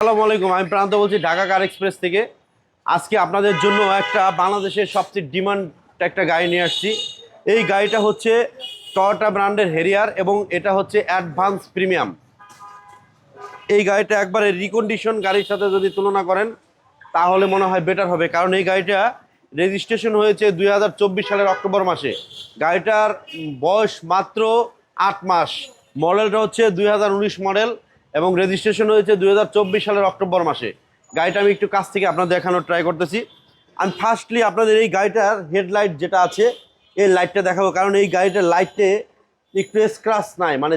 আসসালামু আলাইকুম, আমি প্রান্ত বলছি ঢাকা কার এক্সপ্রেস থেকে। আজকে আপনাদের জন্য একটা বাংলাদেশের সবচেয়ে ডিমান্ড একটা গাড়ি নিয়ে আসছি। এই গাড়িটা হচ্ছে টয়োটা ব্র্যান্ডের হেরিয়ার এবং এটা হচ্ছে অ্যাডভান্স প্রিমিয়াম। এই গাড়িটা একবারে রিকন্ডিশন গাড়ির সাথে যদি তুলনা করেন, তাহলে মনে হয় বেটার হবে। কারণ এই গাড়িটা রেজিস্ট্রেশন হয়েছে দুই হাজার চব্বিশ সালের অক্টোবর মাসে। গাড়িটার বয়স মাত্র আট মাস। মডেলটা হচ্ছে দুই হাজার উনিশ মডেল এবং রেজিস্ট্রেশন হয়েছে দু হাজার চব্বিশ সালের অক্টোবর মাসে। গাড়িটা আমি একটু কাছ থেকে আপনার দেখানোর ট্রাই করতেছি। আমি ফার্স্টলি আপনাদের এই গাড়িটার হেডলাইট যেটা আছে, এই লাইটটা দেখাবো। কারণ এই গাড়িটার লাইটে একটু স্ক্রাচ নাই। মানে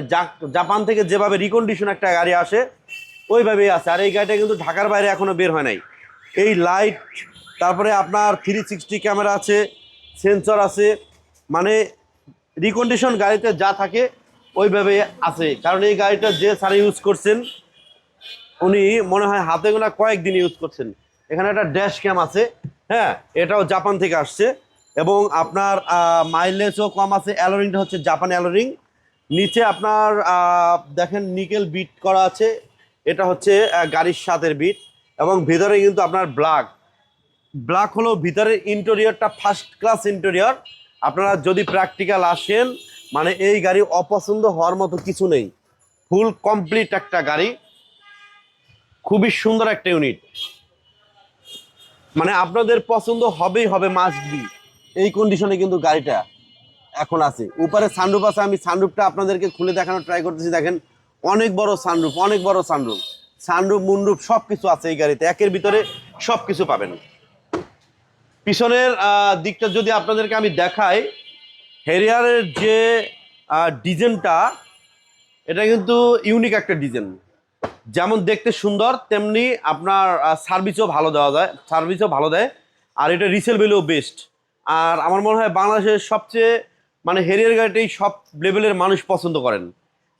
জাপান থেকে যেভাবে রিকন্ডিশন একটা গাড়ি আসে, ওইভাবেই আছে। আর এই গাড়িটা কিন্তু ঢাকার বাইরে এখনও বের হয় নাই। এই লাইট তারপরে আপনার থ্রি সিক্সটি ক্যামেরা আছে সেন্সর আছে। মানে রিকন্ডিশন গাড়িতে যা থাকে ওইভাবে আছে। কারণ এই গাড়িটা যে স্যার ইউজ করছেন, উনি মনে হয় হাতে গোনা কয়েকদিন ইউজ করছেন। এখানে একটা ড্যাশ ক্যাম আছে হ্যাঁ এটাও জাপান থেকে আসছে। এবং আপনার মাইলেজও কম আছে। অ্যালোরিংটা হচ্ছে জাপান অ্যালোরিং নিচে আপনার দেখেন নিকেল বিট করা আছে। এটা হচ্ছে গাড়ির সাথের বিট এবং ভিতরে কিন্তু আপনার ব্ল্যাক ব্ল্যাক হলো ভিতরের ইন্টেরিয়রটা ফার্স্ট ক্লাস ইন্টেরিয়র আপনারা যদি প্র্যাকটিক্যাল আসেন মানে এই গাড়ি অপছন্দ হওয়ার মতো কিছু নেই। ফুল কমপ্লিট একটা গাড়ি। খুবই সুন্দর একটা ইউনিট। মানে আপনাদের পছন্দ হবেই হবে মাস্ট বি এই কন্ডিশনে কিন্তু গাড়িটা এখন আছে। উপরে সানরুফ আছে, আমি সানরুফটা আপনাদেরকে খুলে দেখানোর ট্রাই করতেছি। দেখেন, অনেক বড় সানরুফ অনেক বড় সানরুফ সানরুফ মুনরুফ সব কিছু আছে এই গাড়িতে। একের ভিতরে সব কিছু পাবেন। পিছনের দিকটা যদি আপনাদেরকে আমি দেখাই হেরিয়ারের যে ডিজাইনটা, এটা কিন্তু ইউনিক একটা ডিজাইন। যেমন দেখতে সুন্দর, তেমনি আপনার সার্ভিসও ভালো দেওয়া যায়, সার্ভিসও ভালো দেয়, আর এটা রিসেল ভ্যালুও বেস্ট আর আমার মনে হয় বাংলাদেশের সবচেয়ে মানে হেরিয়ার গাড়িটাই সব লেভেলের মানুষ পছন্দ করেন।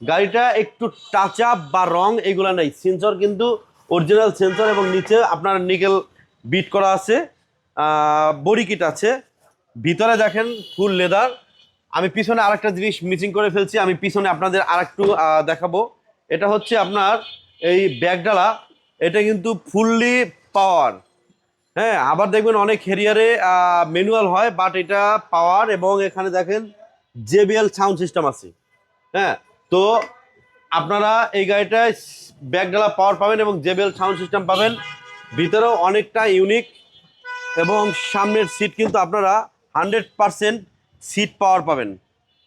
গাড়িটা একটু টাচ আপ বা রং এগুলো নেই। সেন্সর কিন্তু অরিজিনাল সেন্সর এবং নিচে আপনার নিকেল বিট করা আছে বডি কিট আছে। ভিতরে দেখেন ফুল লেদার আমি পিছনে আরেকটা জিনিস মিচিং করে ফেলছি, আমি পিছনে আপনাদের আরেকটু দেখাবো। এটা হচ্ছে আপনার এই ব্যাগডালা, এটা কিন্তু ফুললি পাওয়ার হ্যাঁ আবার দেখবেন অনেক হেরিয়ারে ম্যানুয়াল হয় বাট এটা পাওয়ার এবং এখানে দেখেন জেবিএল সাউন্ড সিস্টেম আছে। হ্যাঁ তো আপনারা এই গাড়িটায় ব্যাগডালা পাওয়ার পাবেন এবং জেবিএল সাউন্ড সিস্টেম পাবেন। ভিতরেও অনেকটা ইউনিক এবং সামনের সিট কিন্তু আপনারা হান্ড্রেড পারসেন্ট সিট পাওয়ার পাবেন।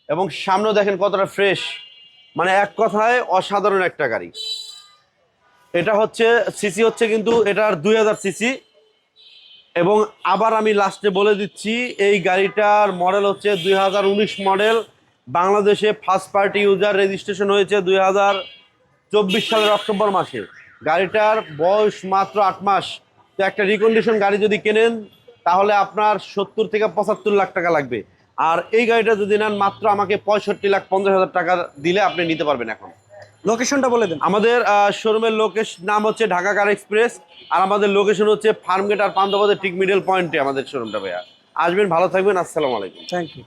এবং সামনেও দেখেন কতটা ফ্রেশ মানে এক কথায় অসাধারণ একটা গাড়ি। এটা হচ্ছে সিসি হচ্ছে কিন্তু এটার দুই হাজার সিসি এবং আবার আমি লাস্টে বলে দিচ্ছি, এই গাড়িটার মডেল হচ্ছে দুই হাজার উনিশ মডেল বাংলাদেশে ফার্স্ট পার্টি ইউজার রেজিস্ট্রেশন হয়েছে দুই হাজার চব্বিশ সালের অক্টোবর মাসে। গাড়িটার বয়স মাত্র আট মাস। তো একটা রিকন্ডিশন গাড়ি যদি কেনেন, তাহলে আপনার সত্তর থেকে পঁচাত্তর লাখ টাকা লাগবে। আর এই গাড়িটা যদি নেন মাত্র আমাকে পঁয়ষট্টি লাখ পঞ্চাশ হাজার টাকা দিলে আপনি নিতে পারবেন এখন। লোকেশনটা বলে দেন। আমাদের শোরুমের লোকেশন নাম হচ্ছে ঢাকা কার এক্সপ্রেস আর আমাদের লোকেশন হচ্ছে ফার্মগেট আর পান্থপথের ঠিক মিডল পয়েন্টে আমাদের শোরুমটা ভাইয়া। আসবেন ভালো থাকবেন আসসালামু আলাইকুম। Thank you